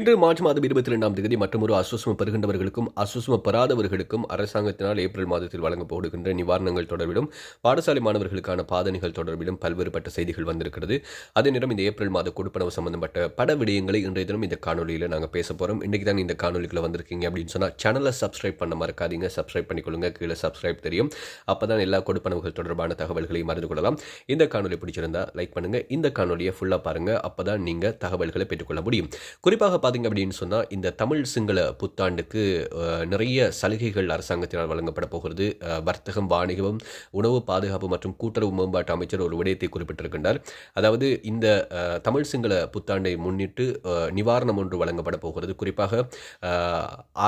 இன்று மார்ச் மாதம் இருபத்தி ரெண்டாம் தேதி மற்றும் ஒரு பெறுகின்றவர்களுக்கும் அசுவசம பெறாதவர்களுக்கும் அரசாங்கத்தினால் ஏப்ரல் மாதத்தில் வழங்கப்படுகின்ற நிவாரணங்கள் தொடர்பிலும் பாடசாலை மாணவர்களுக்கான பாதனைகள் தொடர்பிலும் பல்வேறுபட்ட செய்திகள் வந்திருக்கிறது. அதே நேரம் இந்த ஏப்ரல் மாத கொடுப்பனவு சம்பந்தப்பட்ட பட விடயங்களை இன்றைய தினம் இந்த காணொலியில் நாங்கள் பேச போகிறோம் இன்றைக்கு தான் இந்த காணொலிக்குள்ள வந்திருக்கீங்க அப்படின்னு சொன்னால் சேனலை சப்ஸ்கிரைப் பண்ண மறக்காதீங்க. சப்ஸ்கிரைப் பண்ணிக்கொள்ளுங்க. கீழே சப்ஸ்கிரைப் தெரியும். அப்போ தான் எல்லா கொடுப்பனவுகள் தொடர்பான தகவல்களையும் அறிந்து கொள்ளலாம். இந்த காணொலி பிடிச்சிருந்தா லைக் பண்ணுங்கள் இந்த காணொலியை ஃபுல்லாக பாருங்கள் அப்போ தான் நீங்கள் தகவல்களை பெற்றுக்கொள்ள முடியும். குறிப்பாக பார்த்தீங்க அப்படின்னு சொன்னால் இந்த தமிழ் சிங்கள புத்தாண்டுக்கு நிறைய சலுகைகள் அரசாங்கத்தினால் வழங்கப்பட போகிறது. வர்த்தகம் வாணிகம் உணவு பாதுகாப்பு மற்றும் கூட்டுறவு மேம்பாட்டு அமைச்சர் ஒரு விடயத்தை குறிப்பிட்டிருக்கின்றார். அதாவது இந்த தமிழ் சிங்கள புத்தாண்டை முன்னிட்டு நிவாரணம் ஒன்று வழங்கப்பட போகிறது. குறிப்பாக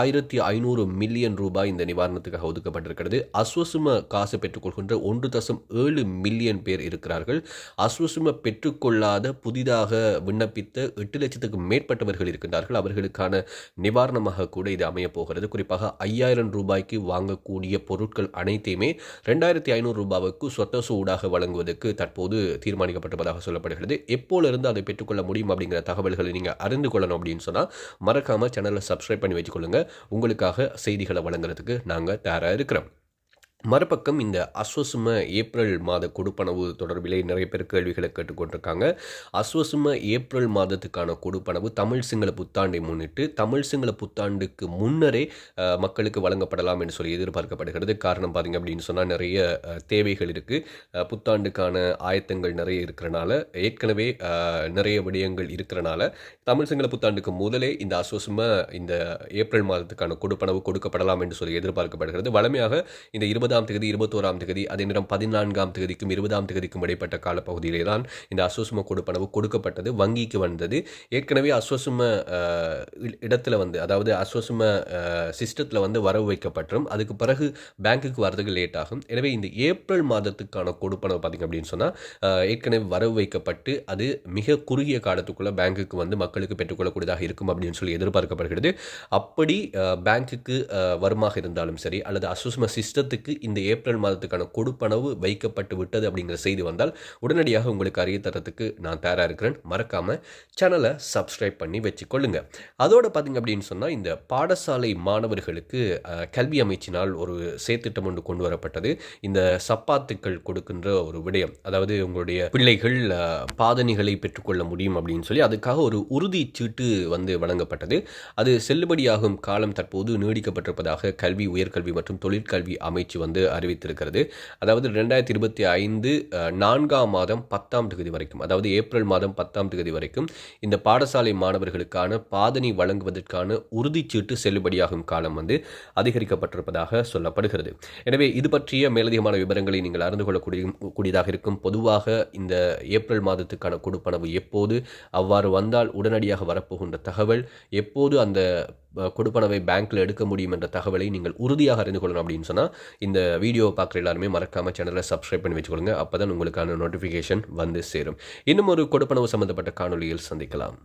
ஆயிரத்தி ஐநூறு மில்லியன் ரூபாய் இந்த நிவாரணத்துக்காக ஒதுக்கப்பட்டிருக்கிறது. அஸ்வசும காசு பெற்றுக்கொள்கின்ற ஒன்று தசம் ஏழு மில்லியன் பேர் இருக்கிறார்கள். அஸ்வசும பெற்றுக்கொள்ளாத புதிதாக விண்ணப்பித்த எட்டு லட்சத்துக்கு மேற்பட்டவர்கள் இருக்கின்றார்கள். அவர்களுக்கான நிவாரணமாக கூட இது அமையப்போகிறது குறிப்பாக ஐயாயிரம் ரூபாய்க்கு வாங்கக்கூடிய பொருட்கள் அனைத்தையுமே ரெண்டாயிரத்தி ஐநூறு ரூபாவுக்கு சொத்தசு ஊடாக வழங்குவதற்கு தற்போது தீர்மானிக்கப்பட்டிருப்பதாக சொல்லப்படுகிறது. எப்போலிருந்து அதை பெற்றுக்கொள்ள முடியும் அப்படிங்கிற தகவல்களை நீங்கள் அறிந்து கொள்ளணும் அப்படின்னு சொன்னால் மறக்காமல் சேனலை சப்ஸ்கிரைப் பண்ணி வச்சுக்கொள்ளுங்கள் உங்களுக்காக செய்திகளை வழங்குறதுக்கு நாங்கள் தயாராக இருக்கிறோம். மறுபக்கம் இந்த அஸ்வசும ஏப்ரல் மாத கொடுப்பனவு தொடர்பிலே நிறைய பேர் கேள்விகளை கேட்டுக்கொண்டிருக்காங்க. அஸ்வசும ஏப்ரல் மாதத்துக்கான கொடுப்பனவு தமிழ் சிங்கள புத்தாண்டை முன்னிட்டு தமிழ் சிங்கள புத்தாண்டுக்கு முன்னரே மக்களுக்கு வழங்கப்படலாம் என்று சொல்லி எதிர்பார்க்கப்படுகிறது. காரணம் பார்த்தீங்க அப்படின்னு சொன்னால் நிறைய தேவைகள் இருக்குது புத்தாண்டுக்கான ஆயத்தங்கள் நிறைய இருக்கிறனால ஏற்கனவே நிறைய விடயங்கள் இருக்கிறனால தமிழ் சிங்கள புத்தாண்டுக்கு முதலே இந்த அஸ்வசும இந்த ஏப்ரல் மாதத்துக்கான கொடுப்பனவு கொடுக்கப்படலாம் என்று சொல்லி எதிர்பார்க்கப்படுகிறது. வழமையாக இந்த இருபதாம் தேதி இருபத்தோராம் தேதி அதே நேரம் பதினான்காம் தேதிக்கும் இருபதாம் தேதிக்கும் இடைப்பட்ட காலப்பகுதியிலே தான் இந்த அஸ்வசும கொடுப்பனவு கொடுக்கப்பட்டது வங்கிக்கு வந்தது. ஏற்கனவே அஸ்வசும இ- இடத்துல வந்து அதாவது அஸ்வசும சிஸ்டத்தில் வந்து வரவு வைக்கப்பட்டுரும். அதுக்கு பிறகு பேங்க்குக்கு வரதுக்கு லேட் ஆகும் எனவே இந்த ஏப்ரல் மாதத்துக்கான கொடுப்பனவு பார்த்திங்க அப்படின்னு சொன்னால் ஏற்கனவே வரவு வைக்கப்பட்டு அது மிக குறுகிய காலத்துக்குள்ளே பேங்க்குக்கு வந்து மக்களுக்கு பெற்றுக்கொள்ளக்கூடியதாக இருக்கும் அப்படின்னு சொல்லி எதிர்பார்க்கப்படுகிறது. அப்படி பேங்க்குக்கு வருமாக இருந்தாலும் சரி அல்லது அசுஸ்ம சிஸ்டத்துக்கு இந்த ஏப்ரல் மாதத்துக்கான கொடுப்பனவு வைக்கப்பட்டு விட்டது அப்படிங்கிற செய்தி வந்தால் உடனடியாக உங்களுக்கு அறிய தரத்துக்கு நான் தயாராக இருக்கிறேன். மறக்காமல் சேனலை சப்ஸ்கிரைப் பண்ணி வச்சுக்கொள்ளுங்க. அதோட பார்த்தீங்க அப்படின்னு சொன்னால் இந்த பாடசாலை மாணவர்களுக்கு கல்வி அமைச்சினால் ஒரு சேத்திட்டம் ஒன்று கொண்டு வரப்பட்டது. இந்த சப்பாத்துக்கள் கொடுக்கின்ற ஒரு விடயம். அதாவது உங்களுடைய பிள்ளைகள் பாதனைகளை பாதணிகளை பெற்றுக்கொள்ள முடியும் அப்படின்னு சொல்லி அதுக்காக ஒரு உறுதி சீட்டு வந்து வழங்கப்பட்டது. அது செல்லுபடியாகும் காலம் தற்போது நீடிக்கப்பட்டிருப்பதாக கல்வி உயர்கல்வி மற்றும் தொழிற்கல்வி அமைச்சு வந்து அறிவித்திருக்கிறது. அதாவது ரெண்டாயிரத்தி இருபத்தி ஐந்து நான்காம் மாதம் பத்தாம் தேதி வரைக்கும் அதாவது ஏப்ரல் மாதம் பத்தாம் தேதி வரைக்கும் இந்த பாடசாலை மாணவர்களுக்கான பாதணி வழங்குவதற்கான உறுதிச்சீட்டு செல்லுபடியாகும் காலம் வந்து அதிகரிக்கப்பட்டிருப்பதாக சொல்லப்படுகிறது. எனவே இது பற்றிய மேலதிகமான விவரங்களை நீங்கள் அறிந்து கொள்ளக்கூடிய கூடியதாக இருக்கும். பொதுவாக இந்த ஏப்ரல் மாதத்துக்கான கொடுப்பனவு எப்போது அவ்வாறு வந்தால் உடனடியாக வரப்போகின்ற தகவல் எப்போது அந்த கொடுப்பனவை பேங்க்கில் எடுக்க முடியும் என்ற தகவலை நீங்கள் உறுதியாக அறிந்து கொள்ளணும் அப்படின்னு சொன்னால் இந்த வீடியோவை பார்க்குற எல்லாருமே மறக்காமல் சேனலை சப்ஸ்கிரைப் பண்ணி வச்சுக்கொள்ளுங்க. அப்போ தான் உங்களுக்கான நோட்டிஃபிகேஷன் வந்து சேரும். இன்னும் ஒரு கொடுப்பனவு சம்பந்தப்பட்ட காணொலியில் சந்திக்கலாம்.